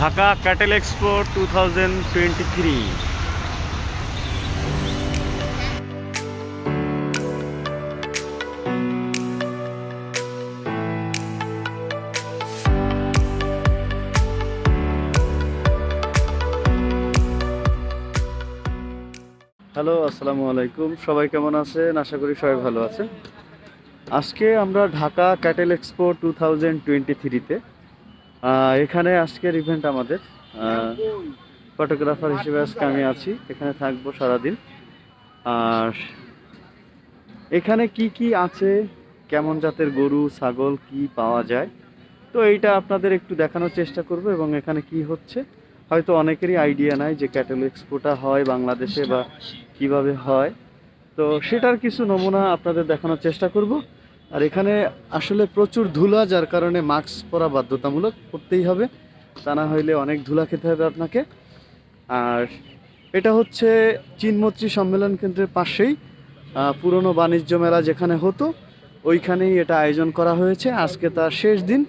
Dhaka cattle expo two thousand twenty three hello আসসালামু আলাইকুম। সবাই কেমন আছেন? আশা করি সবাই ভালো আছেন। আজকে আমরা Dhaka cattle expo two thousand twenty থ্রিতে এখানে আজকের ইভেন্ট আমাদের। ফটোগ্রাফার হিসেবে আজকে আমি আছি। এখানে থাকব সারাদিন। আর এখানে কি কি আছে? কেমন জাতের গরু, ছাগল, কি পাওয়া যায়? তো এইটা আপনাদের একটু দেখানোর চেষ্টা করব এবং এখানে কি হচ্ছে? হয়তো অনেকেরই আইডিয়া নাই যে ক্যাটেল এক্সপোটা হয় বাংলাদেশে বা কীভাবে হয়। তো সেটার কিছু নমুনা আপনাদের দেখানোর চেষ্টা করব। আর এখানে আসলে প্রচুর ধুলা, যার কারণে মাস্ক পরা বাধ্যতামূলক করতেই হবে। তা না হইলে অনেক ধুলা খেতে হবে আপনাকে। আর এটা হচ্ছে চীনমৈত্রী সম্মেলন কেন্দ্রের পাশেই পুরনো বাণিজ্য মেলা যেখানে হতো, ওইখানেই এটা আয়োজন করা হয়েছে। আজকে তার শেষ দিন।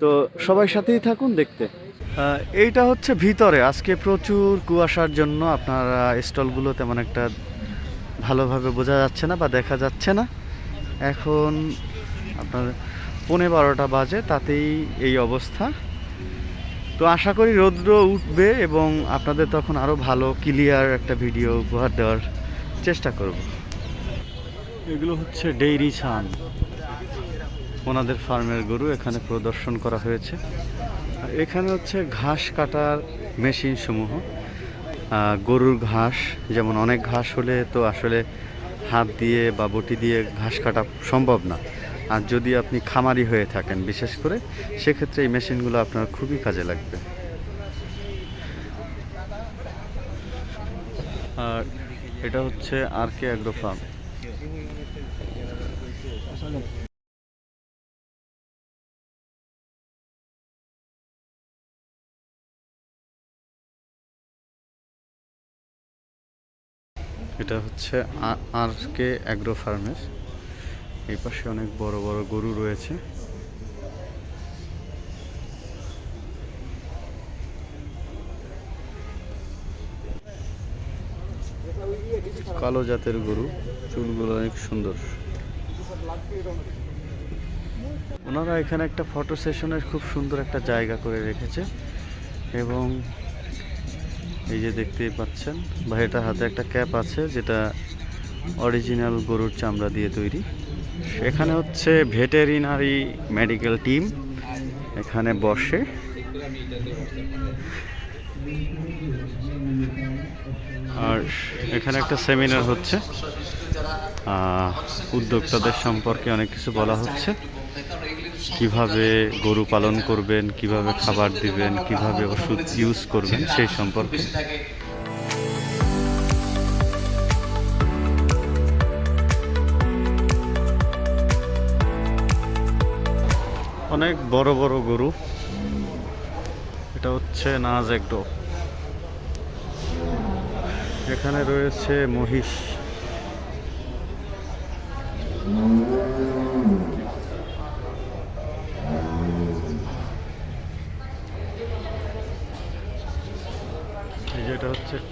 তো সবাই সাথেই থাকুন দেখতে। এইটা হচ্ছে ভিতরে। আজকে প্রচুর কুয়াশার জন্য আপনার স্টলগুলো তেমন একটা ভালোভাবে বোঝা যাচ্ছে না বা দেখা যাচ্ছে না। এখন আপনার পৌনে বারোটা বাজে, তাতেই এই অবস্থা। তো আশা করি রৌদ্র উঠবে এবং আপনাদের তখন আরও ভালো ক্লিয়ার একটা ভিডিও উপহার দেওয়ার চেষ্টা করব। এগুলো হচ্ছে ডেইরি ছান। ওনাদের ফার্মের গরু এখানে প্রদর্শন করা হয়েছে। এখানে হচ্ছে ঘাস কাটার মেশিন সমূহ গরুর ঘাস, যেমন অনেক ঘাস হলে তো আসলে হাত দিয়ে বা বটি দিয়ে ঘাস কাটা সম্ভব না। আর যদি আপনি খামারি হয়ে থাকেন বিশেষ করে, সেক্ষেত্রে এই মেশিনগুলো আপনার খুবই কাজে লাগবে। আর এটা হচ্ছে আর কে অ্যাগ্রো এটা হচ্ছে আর কে অ্যাগ্রো ফার্মের এই পাশে অনেক বড় বড় গরু রয়েছে। কালো জাতের গরু, চুলগুলো অনেক সুন্দর। ওনারা এখানে একটা ফটো সেশনের খুব সুন্দর একটা জায়গা করে রেখেছে এবং এই যে দেখতেই পাচ্ছেন ভাইটার হাতে একটা ক্যাপ আছে যেটা অরিজিনাল গরুর চামড়া দিয়ে তৈরি। এখানে হচ্ছে ভেটেরিনারি মেডিকেল টিম এখানে বসে। আর এখানে একটা সেমিনার হচ্ছে। উদ্যোক্তাদের সম্পর্কে অনেক কিছু বলা হচ্ছে। কীভাবে গরু পালন করবেন, কীভাবে খাবার দিবেন, কীভাবে ওষুধ ইউজ করবেন, সেই সম্পর্কে। অনেক বড় বড় গরু। এটা হচ্ছে নাজ একডো এখানে রয়েছে মহিষ।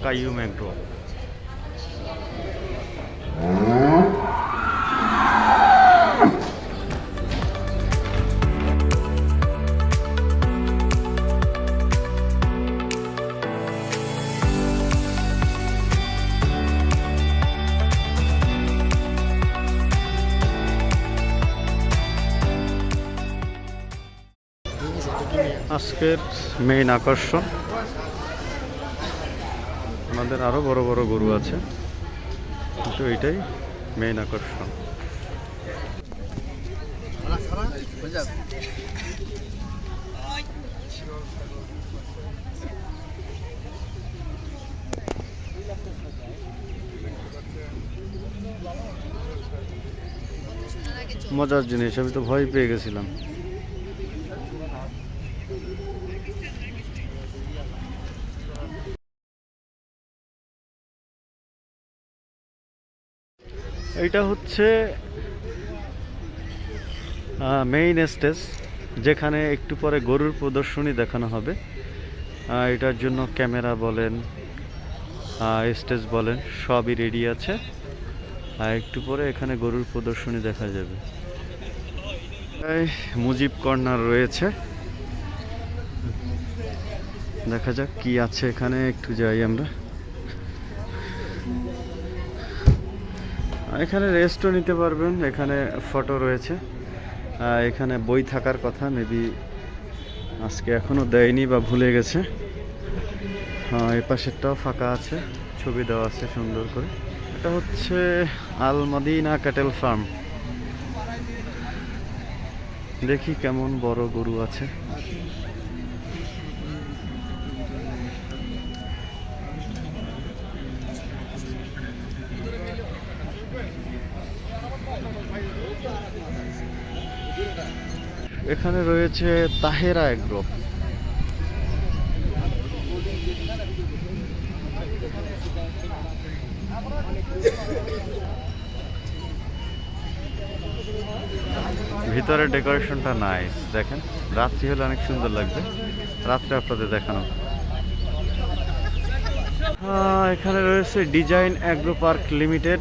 কাইয়ুম এগ্রো আজকের মেইন আকর্ষণ আমাদের আরও বড় বড় গরু আছে। কিন্তু এটাই মেইন আকর্ষণ। মজার জিনিস, আমি তো ভয় পেয়ে গেছিলাম। এটা হচ্ছে মেইন স্টেজ যেখানে একটু পরে গরুর প্রদর্শনী দেখানো হবে। এটার জন্য ক্যামেরা বলেন স্টেজ বলেন, সবই রেডি আছে। আর একটু পরে এখানে গরুর প্রদর্শনী দেখা যাবে। মুজিব কর্নার রয়েছে। দেখা যাক কি আছে এখানে, একটু যাই আমরা। এখানে রেস্টও নিতে পারবেন, এখানে ফটো রয়েছে। এখানে বই থাকার কথা মেবি আজকে এখনও দেয়নি বা ভুলে গেছে। হ্যাঁ এই পাশেরটাও ফাঁকা আছে, ছবি দেওয়া আছে সুন্দর করে। এটা হচ্ছে আল মদিনা ক্যাটেল ফার্ম দেখি কেমন বড় গরু আছে। এখানে রয়েছে তাহেরা এগ্রো। ভিতরে ডেকোরেশনটা নাইস, দেখেন। রাত্রি হলে অনেক সুন্দর লাগবে। রাত্রে আপনাদের দেখানো। এখানে রয়েছে ডিজাইন অ্যাগ্রো পার্ক লিমিটেড।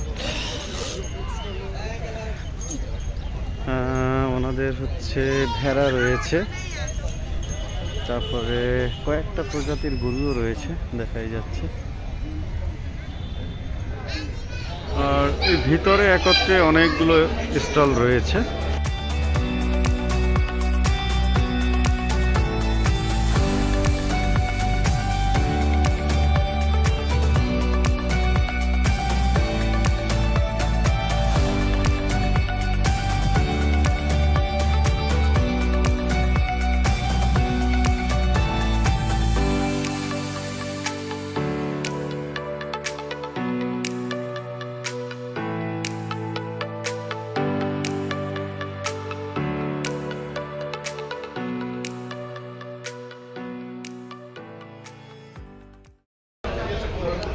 ওনাদের হচ্ছে ভেড়া রয়েছে। তারপরে কয়েকটা প্রজাতির গরুও রয়েছে, দেখাই যাচ্ছে। আর ভিতরে একত্রে অনেকগুলো স্টল রয়েছে।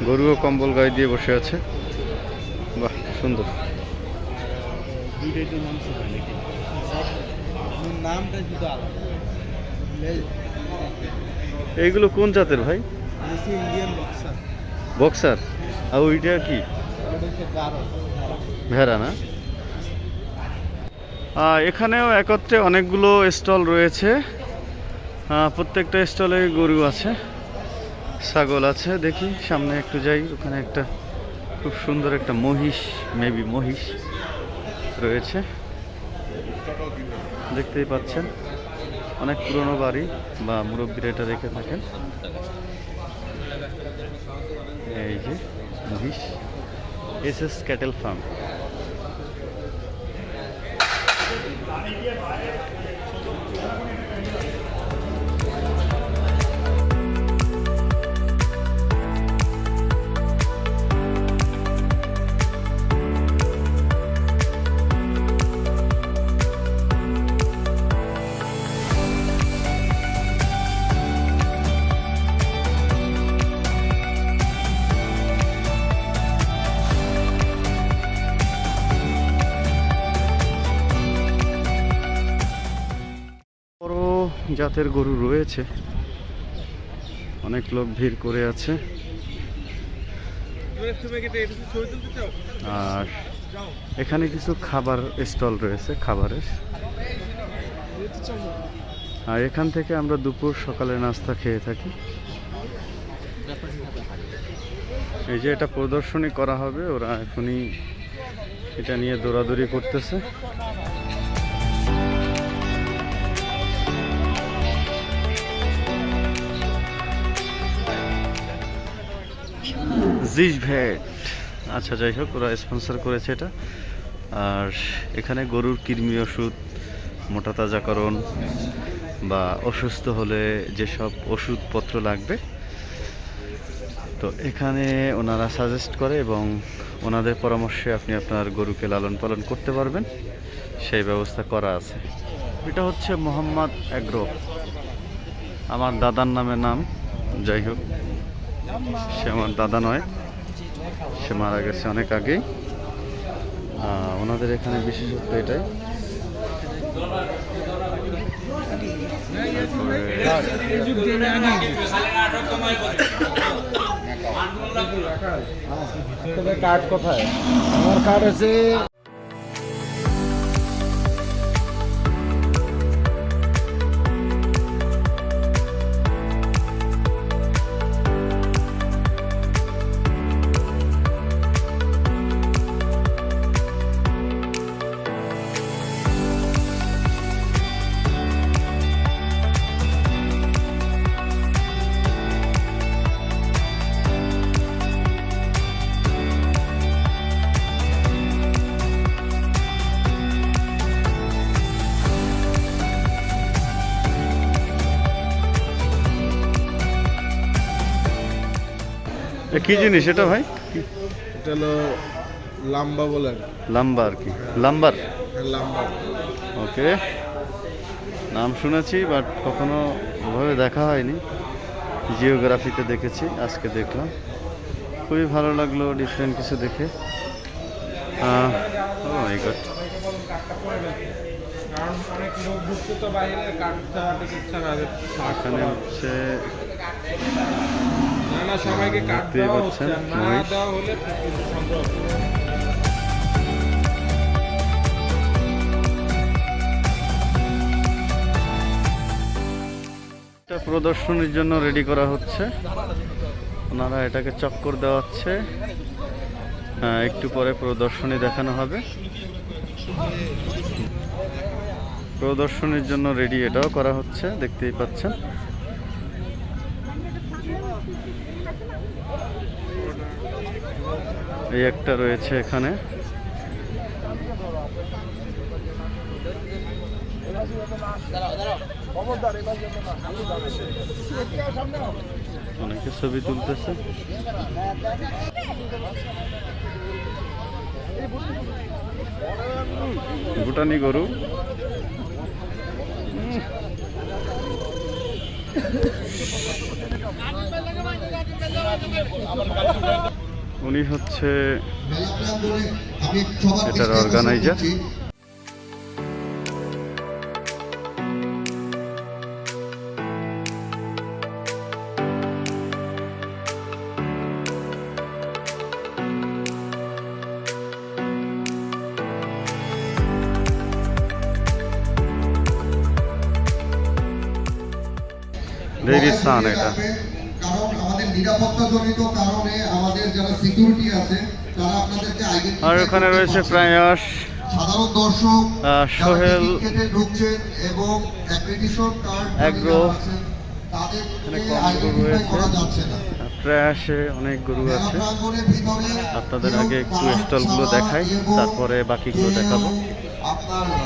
গরুও কম্বল গায়ে দিয়ে বসে আছে। বাহ সুন্দর। নামটা শুধু আলাদা। এইগুলো কোন জাতের ভাই? বক্সার। বক্সার। আর ওইটা কি? ভেড়া না? এখানেও একত্রে অনেকগুলো স্টল রয়েছে। প্রত্যেকটা স্টলে গরু আছে। ছাগল আছে, দেখি। সামনে একটু যাই, ওখানে একটা খুব সুন্দর একটা মহিষ মেবি মহিষ রয়েছে। দেখতেই পাচ্ছেন, অনেক পুরনো বাড়ি বা মুরব্বীরা এটা রেখে থাকেন। এই যে মহিষ, এস এস ক্যাটেল ফার্ম। জাতের গরু রয়েছে। অনেক লোক ভিড় করে আছে। আর এখানে কিছু খাবার স্টল রয়েছে, খাবারের। আর এখান থেকে আমরা দুপুর সকালে নাস্তা খেয়ে থাকি। এই যে এটা প্রদর্শনী করা হবে, ওরা এখনই এটা নিয়ে দৌড়াদৌড়ি করতেছে। জিজ ভেট আচ্ছা যাই হোক, ওরা স্পন্সর করেছে এটা। আর এখানে গরুর কৃমি ওষুধ, মোটা তাজাকরণ বা অসুস্থ হলে যেসব ওষুধপত্র লাগবে। তো এখানে ওনারা সাজেস্ট করে এবং ওনাদের পরামর্শে আপনি আপনার গরুকে লালন পালন করতে পারবেন। সেই ব্যবস্থা করা আছে। এটা হচ্ছে মোহাম্মদ অ্যাগ্রো। আমার দাদার নামে নাম। যাই হোক, সে আমার দাদা নয়। সে মারা গেছে অনেক আগেই। আহ, ওনাদের এখানে বিশেষত্ব এটাই। কার্ড কোথায়? আমার কার্ড আছে কি জিনিস এটা ভাই? এটা হলো লাম্বা বলে লাম্বা আর কি। লাম্বার? হ্যাঁ, লাম্বা। ওকে। নাম শুনেছি বাট কখনো ওভাবে দেখা হয়নি। জিওগ্রাফিতে দেখেছি আজকে দেখলাম। খুবই ভালো লাগল ডিফারেন্ট কিছু দেখে। ও মাই গড এখানে হচ্ছে না না সবাইকে দেওয়া হচ্ছে না। দেওয়া হলে সন্দেহ এটা প্রদর্শনীর জন্য রেডি করা হচ্ছে। ওনারা এটাকে চক্কর দেওয়াচ্ছে। হ্যাঁ, একটু পরে প্রদর্শনী দেখানো হবে। প্রদর্শনীর জন্য রেডি এটাও করা হচ্ছে দেখতেই পাচ্ছেন। এই একটা রয়েছে এখানে অনেকে ছবি তুলতেছে ভুটানি গরু উম। উনি হচ্ছে এটার অর্গানাইজার ডেইরি সান এটা। কারণ আমাদের নিরাপত্তা জনিত কারণে আমাদের যারা সিকিউরিটি আছে তারা আপনাদেরকে আর ওখানে রয়েছে প্রয়াস সাধারণ দর্শক সোহেল ঢুকছেন এবং অ্যাক্রেডিশন কার্ড Agro, তাদের গরু রয়েছে। করা যাচ্ছে না। প্রয়াসে অনেক গরু আছে। আপনাদের আগে একটু স্টলগুলো দেখাই তারপরে বাকিগুলো দেখাবো।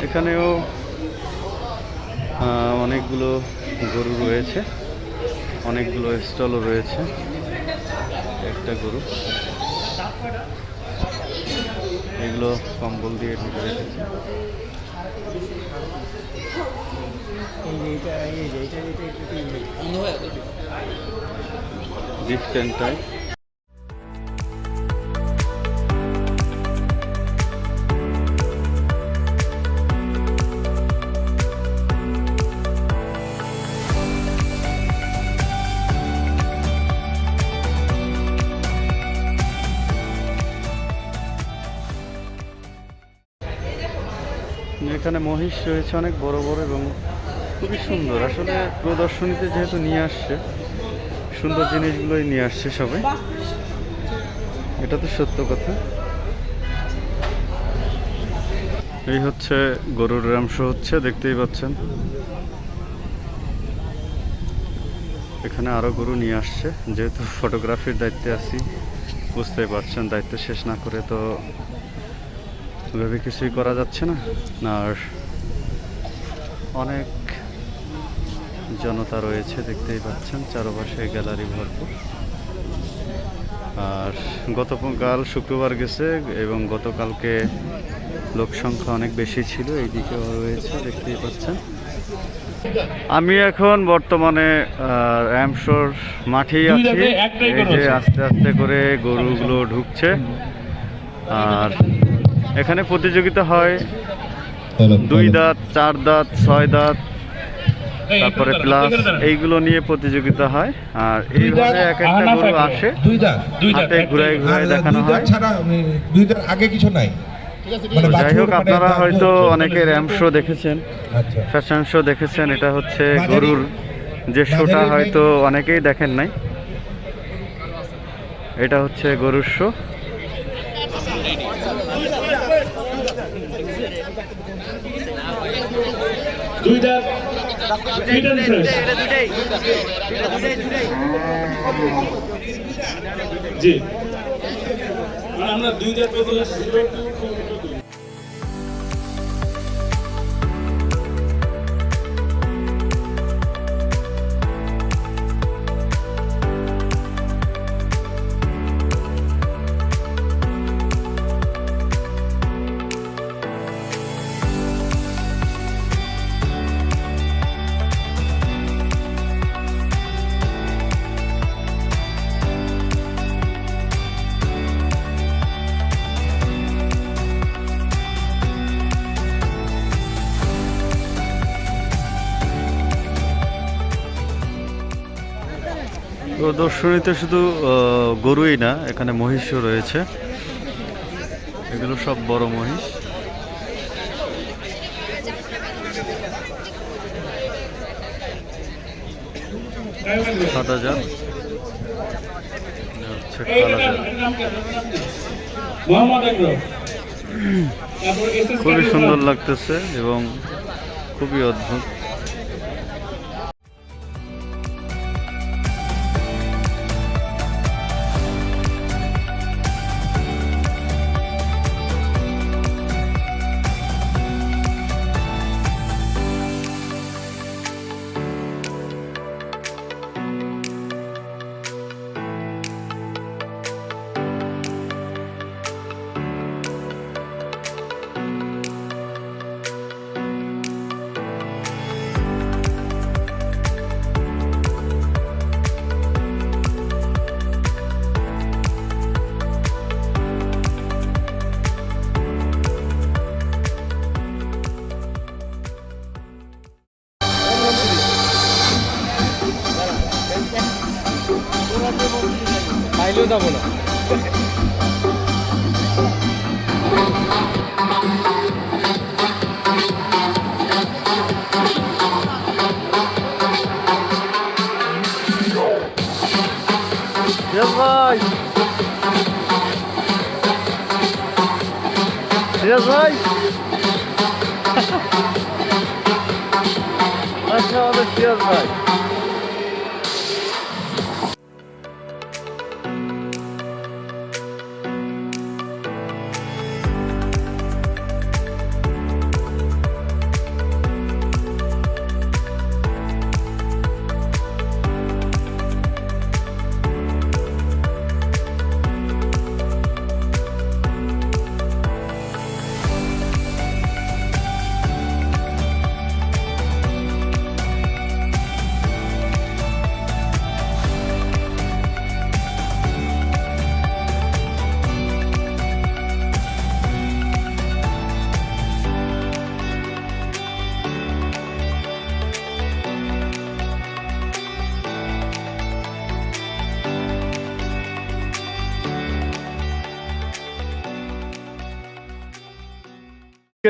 এখানেও আহ, অনেকগুলো গরু রয়েছে। অনেকগুলো স্টলও রয়েছে। একটা গরু। এগুলো কম্বল দিয়ে ঢেকে রেখেছে। ডিফারেন্ট টাইপ মহিষ রয়েছে অনেক বড় বড় এবং খুবই সুন্দর। আসলে প্রদর্শনীতে যেহেতু নিয়ে আসছে, সুন্দর জিনিসগুলোই নিয়ে আসছে সবাই। এটা তো সত্য কথা। এই হচ্ছে গরুর রামশ হচ্ছে, দেখতেই পাচ্ছেন। এখানে আরও গরু নিয়ে আসছে। যেহেতু ফটোগ্রাফির দায়িত্বে আছি, বুঝতেই পারছেন, দায়িত্ব শেষ না করে তো ওইভাবে কিছুই করা যাচ্ছে না। আর অনেক জনতা রয়েছে দেখতেই পাচ্ছেন চারপাশে গ্যালারি ভরপুর। আর গতকাল শুক্রবার গেছে এবং গতকালকে লোক সংখ্যা অনেক বেশি ছিল এইদিকেও রয়েছে দেখতেই পাচ্ছেন। আমি এখন বর্তমানে র্যামশোর মাঠেই আছি। এই যে আস্তে আস্তে করে গরুগুলো ঢুকছে। আর এখানে প্রতিযোগিতা হয়। দুই দাঁত চার দাঁত ছয় দাঁত তারপরে প্লাস এইগুলো নিয়ে প্রতিযোগিতা হয়। আর এইভাবে এক একটা গরু আসে। হাতে ঘুরাই ঘুরাই দেখানো হয়। দাঁত দুই দাঁত আগে কিছু নাই। মানে যাই হোক মানে আপনারা হয়তো হচ্ছে, অনেকে র্যাম শো দেখেছেন। আচ্ছা। ফ্যাশন শো দেখেছেন এটা হচ্ছে গরুর যে শোটা হয়তো অনেকেই দেখেন নাই। এটা হচ্ছে গরুর শো দুই দাঁত ফিট অ্যান্ড ফ্রেশ জি। আমরা দুই দাঁত প্রদর্শনীতে শুধু গরুই না এখানে মহিষও রয়েছে। এগুলো সব বড় মহিষ। এস খুবই সুন্দর লাগতেছে এবং খুবই অদ্ভুত। যাব না সিরাজ ভাই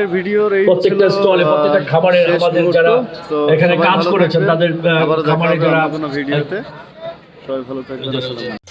আজকের ভিডিওর এই প্রত্যেকটা স্টলে প্রত্যেকটা খাবারের আমাদের যারা এখানে কাজ করেছেন তাদের, হবে যারা- ভিডিওতে। সবাই ভালো থাকবেন।